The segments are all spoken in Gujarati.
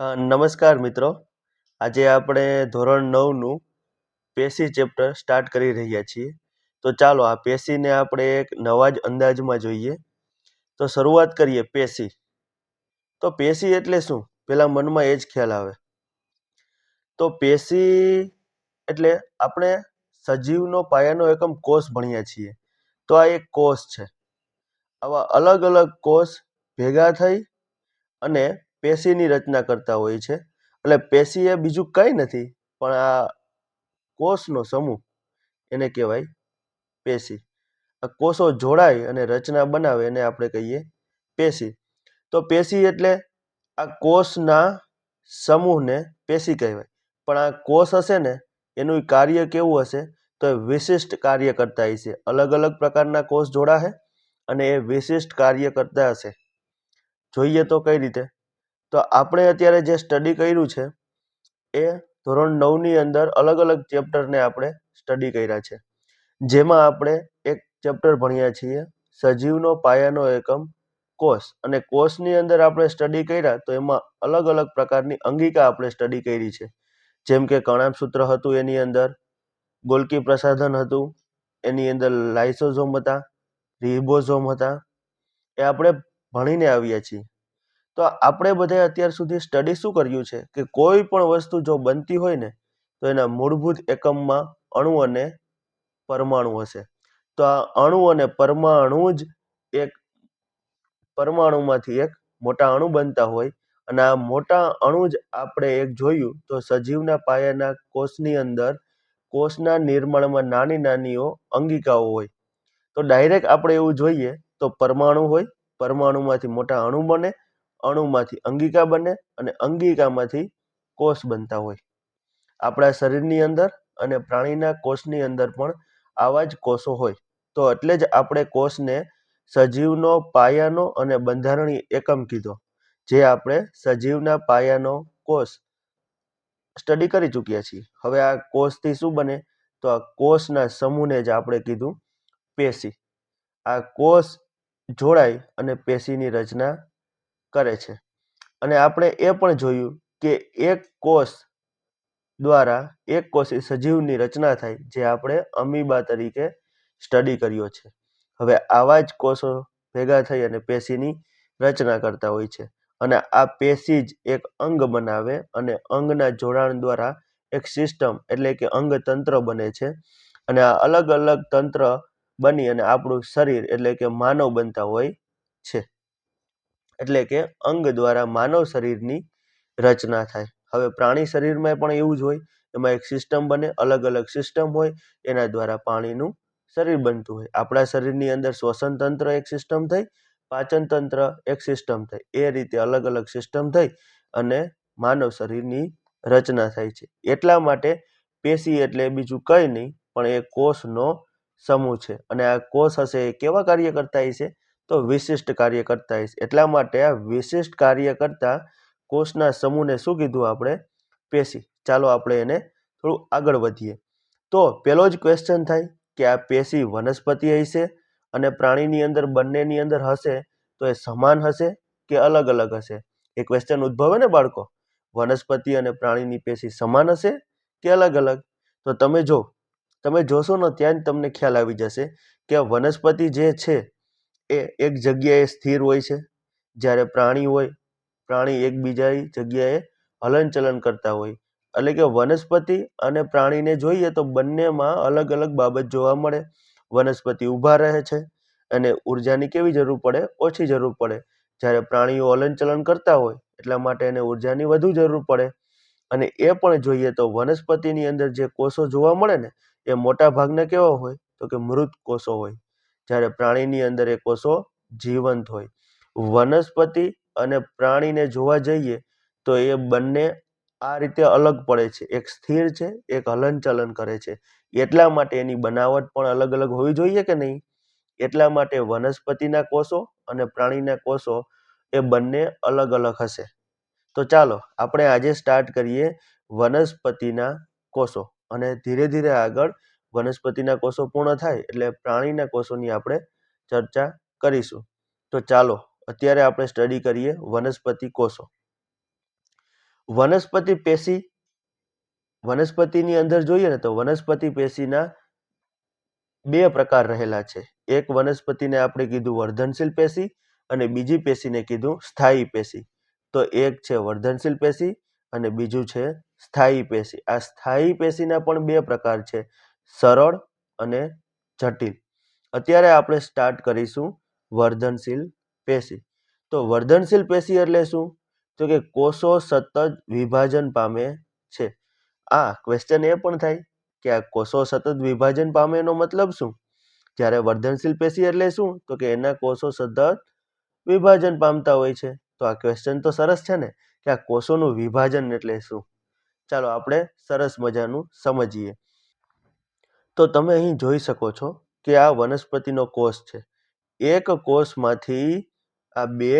નમસ્કાર મિત્રો. આજે આપણે ધોરણ નવનું પેશી ચેપ્ટર સ્ટાર્ટ કરી રહ્યા છીએ. તો ચાલો આ પેશીને આપણે એક નવા જ અંદાજમાં જોઈએ. તો શરૂઆત કરીએ પેશી. તો પેશી એટલે શું? પહેલાં મનમાં એ જ ખ્યાલ આવે. તો પેશી એટલે આપણે સજીવનો પાયાનો એકમ કોષ ભણ્યા છીએ. તો આ એક કોષ છે. આવા અલગ અલગ કોષ ભેગા થઈ અને પેશીની રચના કરતા હોય છે. એટલે પેશી એ બીજું કંઈ નથી, પણ આ કોષનો સમૂહ, એને કહેવાય પેશી. આ કોષો જોડાય અને રચના બનાવે એને આપણે કહીએ પેશી. તો પેશી એટલે આ કોષના સમૂહને પેશી કહેવાય. પણ આ કોષ હશે ને, એનું કાર્ય કેવું હશે? તો એ વિશિષ્ટ કાર્ય કરતા હશે. અલગ અલગ પ્રકારના કોષ જોડાશે અને એ વિશિષ્ટ કાર્ય કરતા હશે. જોઈએ તો કઈ રીતે? તો આપણે અત્યારે જે સ્ટડી કર્યું છે, એ ધોરણ નવની અંદર અલગ અલગ ચેપ્ટરને આપણે સ્ટડી કર્યા છે. જેમાં આપણે એક ચેપ્ટર ભણ્યા છીએ, સજીવનો પાયાનો એકમ કોષ. અને કોષની અંદર આપણે સ્ટડી કર્યા, તો એમાં અલગ અલગ પ્રકારની અંગિકા આપણે સ્ટડી કરી છે. જેમ કે કણાભસૂત્ર હતું એની અંદર, ગોલકી પ્રસાધન હતું, એની અંદર લાઇસોઝોમ હતા રિબોઝોમ હતા. એ આપણે ભણીને આવ્યા છીએ. તો આપણે બધાએ અત્યાર સુધી સ્ટડી શું કર્યું છે? કે કોઈ પણ વસ્તુ જો બનતી હોય ને, તો એના મૂળભૂત એકમમાં અણુ અને પરમાણુ હશે. તો આ અણુ અને પરમાણુ જ એક પરમાણુમાંથી એક મોટા અણુ બનતા હોય અને આ મોટા અણુ જ આપણે એક જોયું તો સજીવના પાયાના કોષની અંદર કોષના નિર્માણમાં નાની નાનીઓ અંગિકાઓ હોય. તો ડાયરેક્ટ આપણે એવું જોઈએ તો પરમાણુ હોય, પરમાણુમાંથી મોટા અણુ બને અણુમાંથી અંગિકા બને અને અંગિકામાંથી કોષ બનતા હોય. આપણા શરીરની અંદર અને પ્રાણીના કોષની અંદર પણ આવા જ કોષો હોય. તો એટલે જ આપણે કોષને સજીવનો પાયાનો અને બંધારણીય એકમ કીધો, જે આપણે સજીવના પાયાનો કોષ સ્ટડી કરી ચૂક્યા છીએ. હવે આ કોષથી શું બને? તો આ કોષના સમૂહને જ આપણે કીધું પેશી. આ કોષ જોડાય અને પેશીની રચના કરે છે. અને આપણે એ પણ જોયું કે એક કોષ દ્વારા એક કોષી સજીવની રચના થાય જે આપણે અમીબા તરીકે સ્ટડી કર્યો છે. હવે આવા જ કોષો ભેગા થઈ અને પેશીની રચના કરતા હોય છે. અને આ પેશી જ એક અંગ બનાવે અને અંગના જોડાણ દ્વારા એક સિસ્ટમ એટલે કે અંગતંત્ર બને છે. અને આ અલગ અલગ તંત્ર બની અને આપણું શરીર એટલે કે માનવ બનતા હોય છે. એટલે કે અંગ દ્વારા માનવ શરીરની રચના થાય. હવે પ્રાણી શરીરમાં પણ એવું જ હોય. એમાં એક સિસ્ટમ બને, અલગ અલગ સિસ્ટમ હોય. એના દ્વારા પાણીનું શરીર બનતું હોય. આપણા શરીરની અંદર શ્વસન તંત્ર એક સિસ્ટમ થઈ, પાચન તંત્ર એક સિસ્ટમ થઈ. એ રીતે અલગ અલગ સિસ્ટમ થઈ અને માનવ શરીરની રચના થાય છે. એટલા માટે પેશી એટલે બીજું કંઈ નહીં, પણ એ કોષનો સમૂહ છે. અને આ કોષ હશે એ કેવા કાર્ય કરતા હશે? તો વિશિષ્ટ કાર્ય કરતા હશે એટલા માટે આ વિશિષ્ટ કાર્ય કરતા કોષના સમૂહને શું કીધું આપણે? પેશી. ચાલો આપણે એને થોડું આગળ વધીએ. તો પહેલો જ ક્વેશ્ચન થાય કે આ પેશી વનસ્પતિ હશે અને પ્રાણીની અંદર બંનેની અંદર હશે તો એ સમાન હશે કે અલગ અલગ હશે? એ ક્વેશ્ચન ઉદ્ભવે ને બાળકો? વનસ્પતિ અને પ્રાણીની પેશી સમાન હશે કે અલગ અલગ? તો તમે જો, તમે જોશો ને ત્યાં જ તમને ખ્યાલ આવી જશે કે વનસ્પતિ જે છે એ એક જગ્યાએ સ્થિર હોય છે. જ્યારે પ્રાણી હોય, પ્રાણી એકબીજા જગ્યાએ હલનચલન કરતા હોય. એટલે કે વનસ્પતિ અને પ્રાણીને જોઈએ તો બંનેમાં અલગ અલગ બાબત જોવા મળે. વનસ્પતિ ઊભા રહે છે અને ઉર્જાની કેવી જરૂર પડે? ઓછી જરૂર પડે. જ્યારે પ્રાણીઓ હલનચલન કરતા હોય, એટલા માટે એને ઉર્જાની વધુ જરૂર પડે. અને એ પણ જોઈએ તો વનસ્પતિની અંદર જે કોષો જોવા મળે ને, એ મોટા ભાગના કેવા હોય? તો કે મૃત કોષો હોય. જ્યારે પ્રાણીની અંદર એ કોષો જીવંત હોય. વનસ્પતિ અને પ્રાણીને જોવા જઈએ તો એ બંને આ રીતે અલગ પડે છે. એક સ્થિર છે, એક હલનચલન કરે છે. એટલા માટે એની બનાવટ પણ અલગ અલગ હોવી જોઈએ કે નહીં? એટલા માટે વનસ્પતિના કોષો અને પ્રાણીના કોષો એ બંને અલગ અલગ હશે. તો ચાલો, આપણે આજે સ્ટાર્ટ કરીએ વનસ્પતિના કોષો અને ધીરે ધીરે આગળ વનસ્પતિના કોષો પૂર્ણ થાય એટલે પ્રાણીના કોષોની આપણે ચર્ચા કરીશું. તો ચાલો, અત્યારે આપણે સ્ટડી કરીએ વનસ્પતિ કોષો. વનસ્પતિ પેશી, વનસ્પતિની અંદર જોઈએ ને તો વનસ્પતિ પેશીના બે પ્રકાર રહેલા છે. એક વનસ્પતિને આપણે કીધું વર્ધનશીલ પેશી અને બીજી પેશીને કીધું સ્થાયી પેશી. તો એક છે વર્ધનશીલ પેશી અને બીજું છે સ્થાયી પેશી. આ સ્થાયી પેશીના પણ બે પ્રકાર છે. સરળ અને જટિલ. અત્યારે આપણે સ્ટાર્ટ કરીશું વર્ધનશીલ પેશી. તો વર્ધનશીલ પેશી એટલે શું? તો કે કોષો સતત વિભાજન પામે છે. આ ક્વેશ્ચન એ પણ થાય કે આ કોષો સતત વિભાજન પામે એનો મતલબ શું? જ્યારે વર્ધનશીલ પેશી એટલે શું? તો કે એના કોષો સતત વિભાજન પામતા હોય છે. તો આ ક્વેશ્ચન તો સરસ છે ને? કે આ કોષોનું વિભાજન એટલે શું? ચાલો આપણે સરસ મજાનું સમજીએ. તો તમે અહીં જોઈ શકો છો કે આ વનસ્પતિનો કોષ છે. એક કોષમાંથી આ બે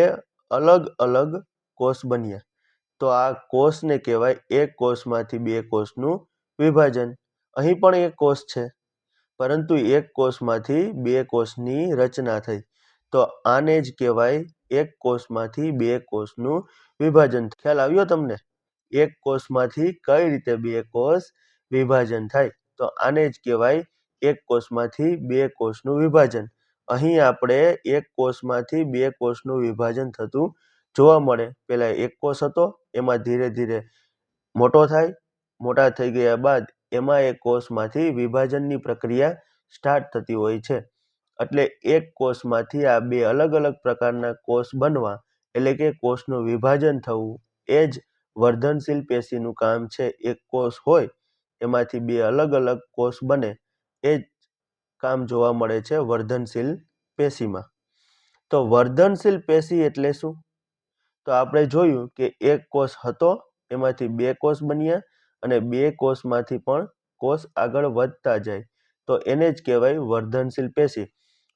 અલગ અલગ કોષ બન્યા. તો આ કોષને કહેવાય એક કોષમાંથી બે કોષનું વિભાજન. અહીં પણ એક કોષ છે, પરંતુ એક કોષમાંથી બે કોષની રચના થઈ. તો આને જ કહેવાય એક કોષમાંથી બે કોષનું વિભાજન. ખ્યાલ આવ્યો તમને? એક કોષમાંથી કઈ રીતે બે કોષ વિભાજન થાય? તો આને જ કહેવાય એક કોષમાંથી બે કોષનું વિભાજન. અહીં આપણે એક કોષમાંથી બે કોષનું વિભાજન થતું જોવા મળે. પહેલાં એક કોષ હતો, એમાં ધીરે ધીરે મોટો થાય, મોટા થઈ ગયા બાદ એમાં એક કોષમાંથી વિભાજનની પ્રક્રિયા સ્ટાર્ટ થતી હોય છે. એટલે એક કોષમાંથી આ બે અલગ અલગ પ્રકારના કોષ બનવા, એટલે કે કોષનું વિભાજન થવું, એ જ વર્ધનશીલ પેશીનું કામ છે. એક કોષ હોય એમાંથી બે અલગ અલગ કોષ બને એ જ કામ જોવા મળે છે વર્ધનશીલ પેશીમાં. તો વર્ધનશીલ પેશી એટલે શું? તો આપણે જોયું કે એક કોષ હતો, એમાંથી બે કોષ બન્યા અને બે કોષમાંથી પણ કોષ આગળ વધતા જાય. તો એને જ કહેવાય વર્ધનશીલ પેશી.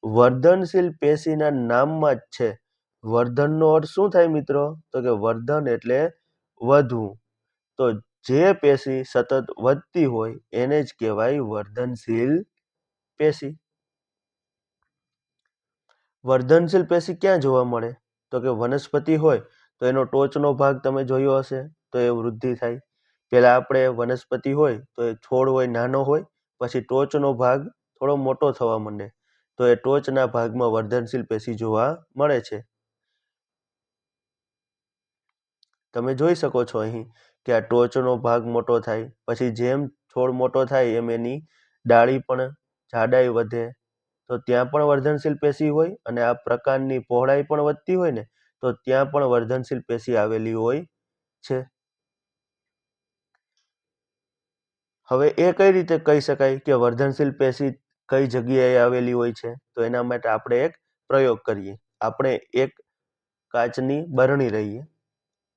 વર્ધનશીલ પેશીના નામમાં જ છે. વર્ધનનો અર્થ શું થાય મિત્રો? તો કે વર્ધન એટલે વધવું. તો જે પેશી સતત વધતી હોય એને જ કહેવાય વર્ધનશીલ પેશી. વર્ધનશીલ પેશી ક્યાં જોવા મળે? તો કે વનસ્પતિ હોય તો એનો ટોચનો ભાગ તમે જોયો હશે તો એ વૃદ્ધિ થાય. પહેલાં આપણે વનસ્પતિ હોય તો એ છોડ હોય, નાનો હોય, પછી ટોચનો ભાગ થોડો મોટો થવા માંડે. તો એ ટોચના ભાગમાં વર્ધનશીલ પેશી જોવા મળે છે. તમે જોઈ શકો છો અહીં કે આ ટોચનો ભાગ મોટો થાય. પછી જેમ છોડ મોટો થાય, એમ એની ડાળી પણ જાડાઈ વધે. તો ત્યાં પણ વર્ધનશીલ પેશી હોય અને આ પ્રકારની પહોળાઈ પણ વધતી હોય ને, તો ત્યાં પણ વર્ધનશીલ પેશી આવેલી હોય છે. હવે એ કઈ રીતે કહી શકાય કે વર્ધનશીલ પેશી કઈ જગ્યાએ આવેલી હોય છે? તો એના માટે આપણે એક પ્રયોગ કરીએ. આપણે એક કાચની બરણી લઈએ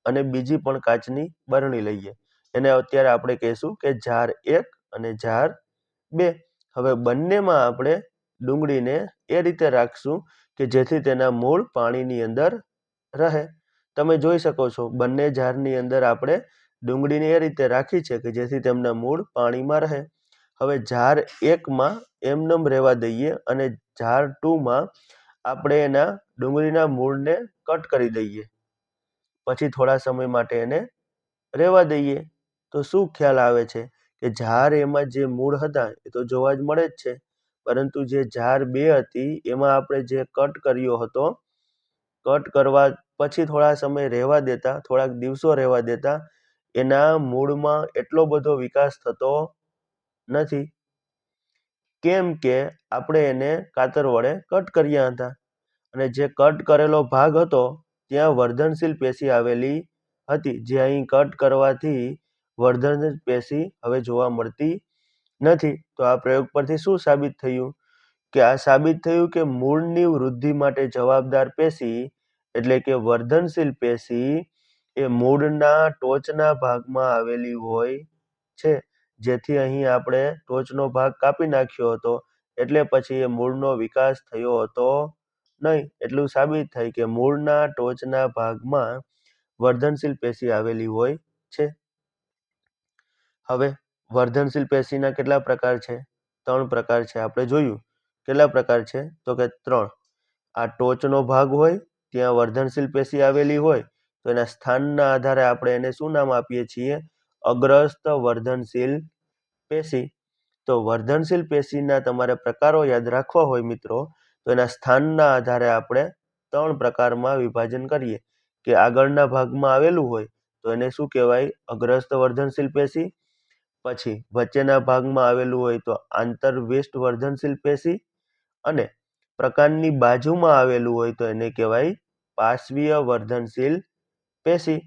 અને બીજી પણ કાચની બરણી લઈએ. એને અત્યારે આપણે કહીશું કે જાર એક અને જાર બે. હવે બંનેમાં આપણે ડુંગળીને એ રીતે રાખશું કે જેથી તેના મૂળ પાણીની અંદર રહે. તમે જોઈ શકો છો, બંને જારની અંદર આપણે ડુંગળીને એ રીતે રાખી છે કે જેથી તેમના મૂળ પાણીમાં રહે. હવે જાર એકમાં એમનેમ રહેવા દઈએ અને જાર ટુમાં આપણે એના ડુંગળીના મૂળને કટ કરી દઈએ. પછી થોડા સમય માટે એને રહેવા દઈએ. તો શું ખ્યાલ આવે છે કે ઝાર એમાં જે મૂળ હતા એ તો જોવા જ મળે જ છે. પરંતુ જે ઝાર બે હતી એમાં આપણે જે કટ કર્યો હતો, કટ કરવા પછી થોડા સમય રહેવા દેતા, થોડાક દિવસો રહેવા દેતા, એના મૂળમાં એટલો બધો વિકાસ થતો નથી. કેમ કે આપણે એને કાતર વડે કટ કર્યા હતા. અને જે કટ કરેલો ભાગ હતો ત્યાં વર્ધનશીલ પેશી આવેલી હતી, જે અહીં કટ કરવાથી વર્ધનશીલ પેશી હવે જોવા મળતી નથી. તો આ પ્રયોગ પરથી શું સાબિત થયું? કે આ સાબિત થયું કે મૂળની વૃદ્ધિ માટે જવાબદાર પેશી એટલે કે વર્ધનશીલ પેશી એ મૂળના ટોચના ભાગમાં આવેલી હોય છે, જેથી અહીં આપણે ટોચનો ભાગ કાપી નાખ્યો હતો, એટલે પછી એ મૂળનો વિકાસ થયો હતો નહીં, એટલું સાબિત થાય કે મૂળના ટોચના ભાગમાં વર્ધનશીલ પેશી આવેલી હોય છે. હવે, વર્ધનશીલ પેશીના કેટલા પ્રકાર છે? ત્રણ પ્રકાર છે. આપણે જોયું. કેટલા પ્રકાર છે? તો કે ત્રણ. આ ટોચનો ભાગ હોય, ત્યાં વર્ધનશીલ પેશી આવેલી હોય, તો એના સ્થાનના આધારે આપણે એને શું નામ આપીએ છીએ? અગ્રસ્ત વર્ધનશીલ પેશી. તો વર્ધનશીલ પેશીના તમારે પ્રકારો યાદ રાખવા હોય મિત્રો. તો એના સ્થાનના આધારે આપણે ત્રણ પ્રકારમાં વિભાજન કરીએ. કે આગળના ભાગમાં આવેલું હોય તો એને શું કહેવાય? અગ્રસ્ત વર્ધનશીલ પેશી. પછી વચ્ચેના ભાગમાં આવેલું હોય તો આંતરવિષ્ટ વર્ધનશીલ પેશી. અને પ્રકાંડની બાજુમાં આવેલું હોય તો એને કહેવાય પાર્શ્વીય વર્ધનશીલ પેશી.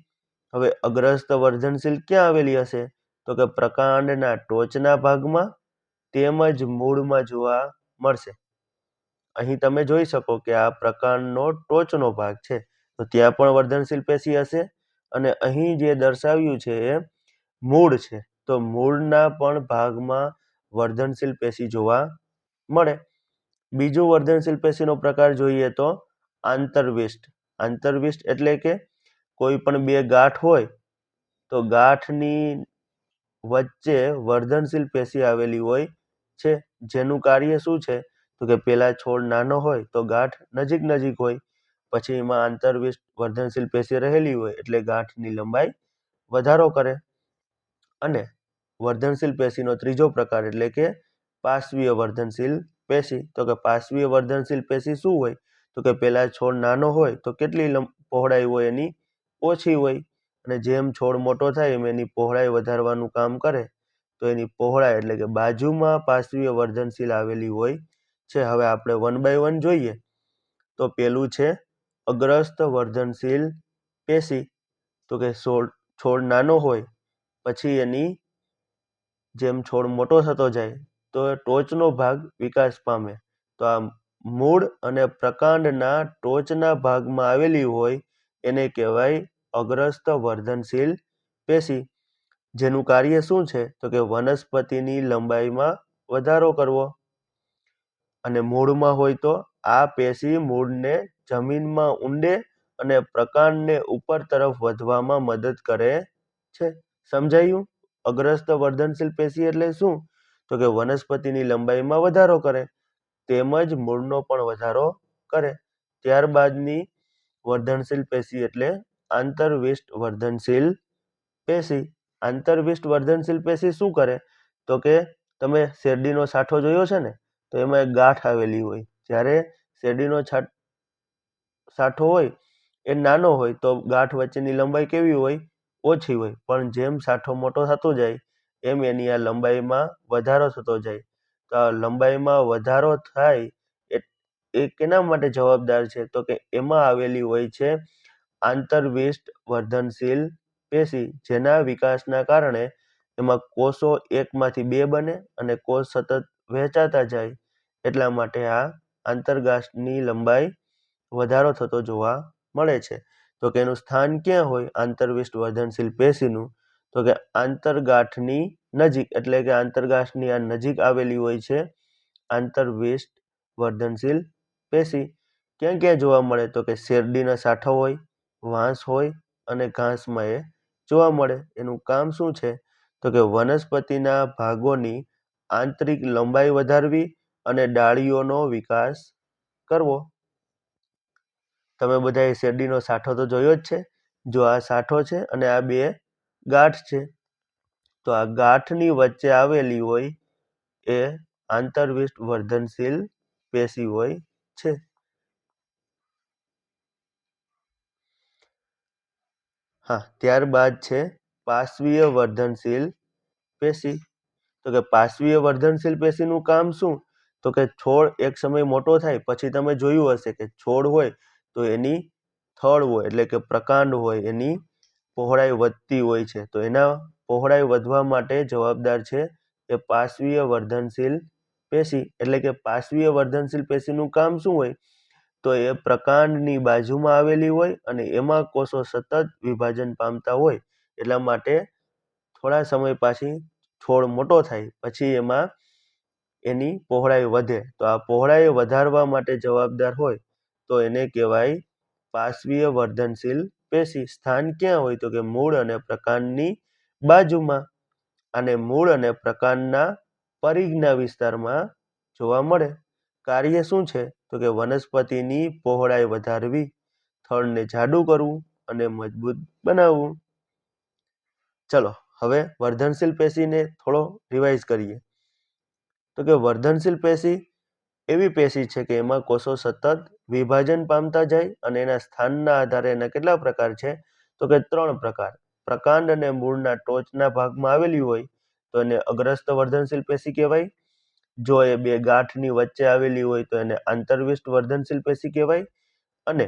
હવે અગ્રસ્ત વર્ધનશીલ ક્યાં આવેલી હશે? તો કે પ્રકાંડના ટોચના ભાગમાં તેમજ મૂળમાં જોવા મળશે. અહીં તમે જોઈ શકો કે આ પ્રકારનો ટોચનો ભાગ છે. તો ત્યાં પણ વર્ધનશીલ પેશી હશે અને અહીં જે દર્શાવ્યું છે એ મૂળ છે. તો મૂળના પણ ભાગમાં વર્ધનશીલ પેશી જોવા મળે. બીજું વર્ધનશીલ પેશીનો પ્રકાર જોઈએ તો આંતરવિષ્ટ. આંતરવિષ્ટ એટલે કે કોઈ પણ બે ગાંઠ હોય તો ગાંઠની વચ્ચે વર્ધનશીલ પેશી આવેલી હોય છે. જેનું કાર્ય શું છે? તો કે પેલા છોડ નાનો હોય તો ગાંઠ નજીક નજીક હોય. પછી એમાં આંતરવિષ્ટ વર્ધનશીલ પેશી રહેલી હોય એટલે ગાંઠની લંબાઈ વધારો કરે. અને વર્ધનશીલ પેશીનો ત્રીજો પ્રકાર એટલે કે પાર્શ્વીય વર્ધનશીલ પેશી. તો કે પાર્શ્વીય વર્ધનશીલ પેશી શું હોય? તો કે પેલા છોડ નાનો હોય તો કેટલી પહોળાઈ હોય એની ઓછી હોય. અને જેમ છોડ મોટો થાય એમ એની પહોળાઈ વધારવાનું કામ કરે. તો એની પહોળાઈ એટલે કે બાજુમાં પાર્શ્વીય વર્ધનશીલ આવેલી હોય છે, હવે આપણે વન બાય વન જોઈએ. તો પેલું છે અગ્રસ્ત વર્ધનશીલ પેશી. તો કે છોડ છોડ નાનો હોય, પછી એની જેમ છોડ મોટો થતો જાય, તો ટોચનો ભાગ વિકાસ પામે. તો આ મૂળ અને પ્રકાંડના ટોચના ભાગમાં આવેલી હોય, એને કહેવાય અગ્રસ્ત વર્ધનશીલ પેશી. જેનું કાર્ય શું છે? તો કે વનસ્પતિની લંબાઈમાં વધારો કરવો. અને મૂળમાં હોય તો આ પેશી મૂળને જમીનમાં ઊંડે અને પ્રકાંડને ઉપર તરફ વધવામાં મદદ કરે છે. સમજાયું? અગ્રસ્ત વર્ધનશીલ પેશી એટલે શું? તો કે વનસ્પતિની લંબાઈમાં વધારો કરે, તેમજ મૂળનો પણ વધારો કરે. ત્યારબાદની વર્ધનશીલ પેશી એટલે આંતરવિષ્ટ વર્ધનશીલ પેશી. આંતરવિષ્ટ વર્ધનશીલ પેશી શું કરે? તો કે તમે શેરડીનો સાઠો જોયો છે ને? તો એમાં એક ગાંઠ આવેલી હોય. જ્યારે શેરડીનો સાઠો હોય, એ નાનો હોય, તો ગાંઠ વચ્ચેની લંબાઈ કેવી હોય? ઓછી હોય. પણ જેમ સાઠો મોટો થતો જાય, એમ એની આ લંબાઈમાં વધારો થતો જાય. તો આ લંબાઈમાં વધારો થાય એ કેના માટે જવાબદાર છે? તો કે એમાં આવેલી હોય છે આંતરવિષ્ટ વર્ધનશીલ પેશી, જેના વિકાસના કારણે એમાં કોષો એકમાંથી બે બને અને કોષ સતત વહેંચાતા જાય, એટલા માટે આ આંતરગાંઠની લંબાઈ વધારો થતો જોવા મળે છે. તો કે એનું સ્થાન ક્યાં હોય? આંતરવિષ્ટ વર્ધનશીલ પેશીનું. તો કે આંતરગાંઠની નજીક, એટલે કે આંતરગાંઠની આ નજીક આવેલી હોય છે આંતરવિષ્ટ વર્ધનશીલ પેશી. ક્યાં ક્યાં જોવા મળે? તો કે શેરડીના સાઠો હોય, વાંસ હોય અને ઘાસમાં એ જોવા મળે. એનું કામ શું છે? તો કે વનસ્પતિના ભાગોની આંતરિક લંબાઈ વધારવી અને ડાળીઓનો વિકાસ કરવો. તમે બધાએ શેરડીનો સાઠો તો જોયો જ છે. જો આ સાઠો છે અને આ બે ગાંઠ છે, તો આ ગાંઠની વચ્ચે આવેલી હોય એ આંતરવિષ્ટ વર્ધનશીલ પેશી હોય છે. હા, ત્યારબાદ છે પાર્શ્વીય વર્ધનશીલ પેશી. તો કે પાશ્વીય વર્ધનશીલ પેશીનું કામ શું? તો કે છોડ એક સમય મોટો થાય, પછી તમે જોયું હશે કે છોડ હોય તો એની થડ હોય, એટલે કે પ્રકાંડ હોય, એની પહોળાઈ વધતી હોય છે. તો એના પહોળાઈ વધવા માટે જવાબદાર છે એ પાશ્વીય વર્ધનશીલ પેશી. એટલે કે પાશ્વીય વર્ધનશીલ પેશીનું કામ શું હોય? તો એ પ્રકાંડની બાજુમાં આવેલી હોય અને એમાં કોષો સતત વિભાજન પામતા હોય, એટલા માટે થોડા સમય પાછી છોડ મોટો થાય, પછી એમાં એની પહોળાઈ વધે. તો આ પહોળાઈ વધારવા માટે જવાબદાર હોય તો એને કહેવાય પાર્શ્વીય વર્ધનશીલ પેશી. સ્થાન ક્યાં હોય તો કે મૂળ અને પ્રકાંડની બાજુમાં. અને મૂળ અને પ્રકાંડના પરિઘના વિસ્તારમાં જોવા મળે. કાર્ય શું છે? તો કે વનસ્પતિની પહોળાઈ વધારવી, થળને જાડું કરવું અને મજબૂત બનાવવું. ચલો. હવે વર્ધનશીલ પેશીને થોડો રિવાઇઝ કરીએ. તો કે વર્ધનશીલ પેશી એવી પેશી છે કે એમાં કોષો સતત વિભાજન પામતા જાય અને એના સ્થાનના આધારે એના કેટલા પ્રકાર છે? તો કે ત્રણ પ્રકાર. પ્રકાંડ અને મૂળના ટોચના ભાગમાં આવેલી હોય તો એને અગ્રસ્ત વર્ધનશીલ પેશી કહેવાય. જો એ બે ગાંઠની વચ્ચે આવેલી હોય તો એને આંતરવિષ્ટ વર્ધનશીલ પેશી કહેવાય. અને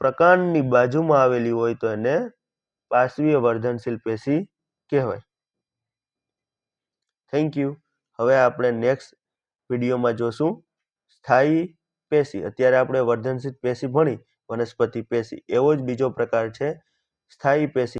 પ્રકાંડની બાજુમાં આવેલી હોય તો એને પાર્શ્વીય વર્ધનશીલ પેશી કહેવાય. થેન્ક યુ હવે આપણે નેક્સ્ટ વિડીયોમાં જોશું સ્થાયી પેશી. અત્યારે આપણે વર્ધનશીલ પેશી ભણી વનસ્પતિ પેશી. એવો જ બીજો પ્રકાર છે સ્થાયી પેશી.